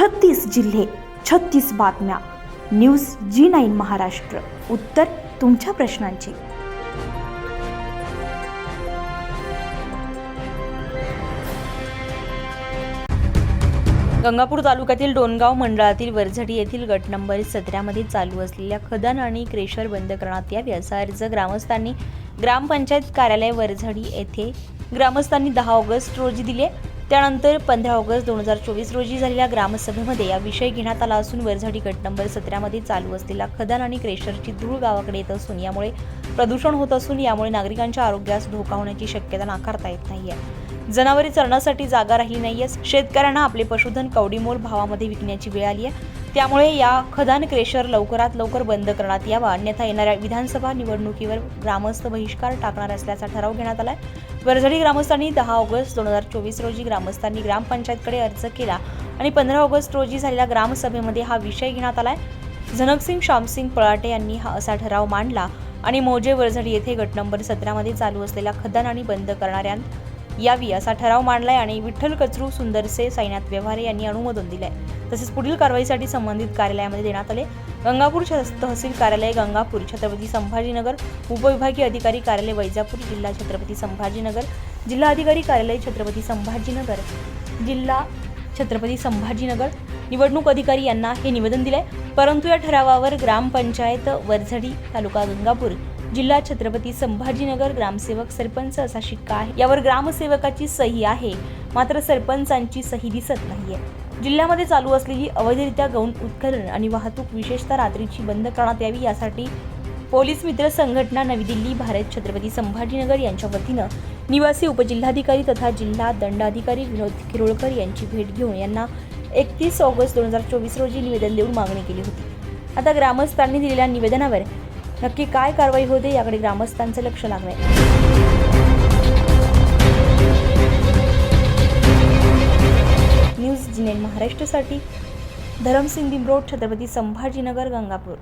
छत्तीस जिल्हे छत्तीस बातम्या. News G nine Maharashtra. उत्तर तुमच्या प्रश्नांची. गंगापूर तालुक्यातील डोनगाव मंडळातील वरझडी येथील गट नंबर सतरामध्ये चालू असलेल्या खदान आणि क्रेशर बंद करण्यात यावे असा अर्ज ग्रामस्थांनी ग्रामपंचायत कार्यालय वरझडी येथे ग्रामस्थांनी दहा ऑगस्ट रोजी दिले. त्यानंतर पंधरा ऑगस्ट दोन हजार चोवीस रोजी झालेल्या ग्रामसभेमध्ये या विषय घेण्यात आला असून वरझडी गट नंबर सतरामध्ये चालू असलेला खदान आणि क्रेशरची धूळ गावाकडे येत असून यामुळे प्रदूषण होत असून यामुळे नागरिकांच्या आरोग्यास धोका होण्याची शक्यता नाकारता येत नाहीये. जनावरे चरण्यासाठी जागा राहिली नाहीये शेतकऱ्यांना आपले पशुधन कवडीमोल भावामध्ये विकण्याची वेळ आली आहे त्यामुळे या खदान क्रेशर लवकरात लवकर बंद करण्यात यावा. अन्यथा येणाऱ्या विधानसभा निवडणुकीवर ग्रामस्थ बहिष्कार टाकणार असल्याचा ठराव घेण्यात आलाय. वरझडी ग्रामस्थांनी दहा ऑगस्ट दोन हजार चोवीस रोजी ग्रामस्थांनी ग्रामपंचायतकडे अर्ज केला आणि पंधरा ऑगस्ट रोजी झालेल्या ग्रामसभेमध्ये हा विषय घेण्यात आलाय. जनकसिंग श्यामसिंग पळाटे यांनी हा असा ठराव मांडला आणि मोजे वरझडी येथे गट नंबर सतरामध्ये चालू असलेल्या खदान आणि बंद करणाऱ्या यावी असा ठराव मांडलाय आणि विठ्ठल कचरू सुंदरसे साईनाथ व्यवहारे यांनी अनुमोदन दिलंय. तसेच पुढील कारवाईसाठी संबंधित कार्यालयामध्ये देण्यात आले. गंगापूर तहसील कार्यालय गंगापूर छत्रपती संभाजीनगर उपविभागीय अधिकारी कार्यालय वैजापूर जिल्हा छत्रपती संभाजीनगर जिल्हा अधिकारी कार्यालय छत्रपती संभाजीनगर जिल्हा छत्रपती संभाजीनगर निवडणूक अधिकारी यांना हे निवेदन दिले परंतु या ठरावावर ग्रामपंचायत वरझडी तालुका गंगापूर जिल्हा छत्रपती संभाजीनगर ग्रामसेवक सरपंच असा शिक्का आहे. यावर ग्रामसेवकाची सही आहे. मात्र सरपंचांची सही दिसत नाहीये. जिल्ह्यामध्ये चालू असलेली अवैधरित्या गौण उत्खनन आणि वाहतूक विशेषतः रात्रीची बंद करण्यात यावी यासाठी पोलीस मित्र संघटना नवी दिल्ली भारत छत्रपती संभाजीनगर यांच्या वतीनं निवासी उपजिल्हाधिकारी तथा जिल्हा दंडाधिकारी विनोद किरोळकर यांची भेट घेऊन यांना एकतीस ऑगस्ट दोन हजार चोवीस रोजी निवेदन देऊन मागणी केली होती. आता ग्रामस्थांनी दिलेल्या निवेदनावर नक्की काय कारवाई होते याकडे ग्रामस्थांचं लक्ष लागले न्यूज जिनेन महाराष्ट्रासाठी धरमसिंग बिंबरोड छत्रपती संभाजीनगर गंगापूर.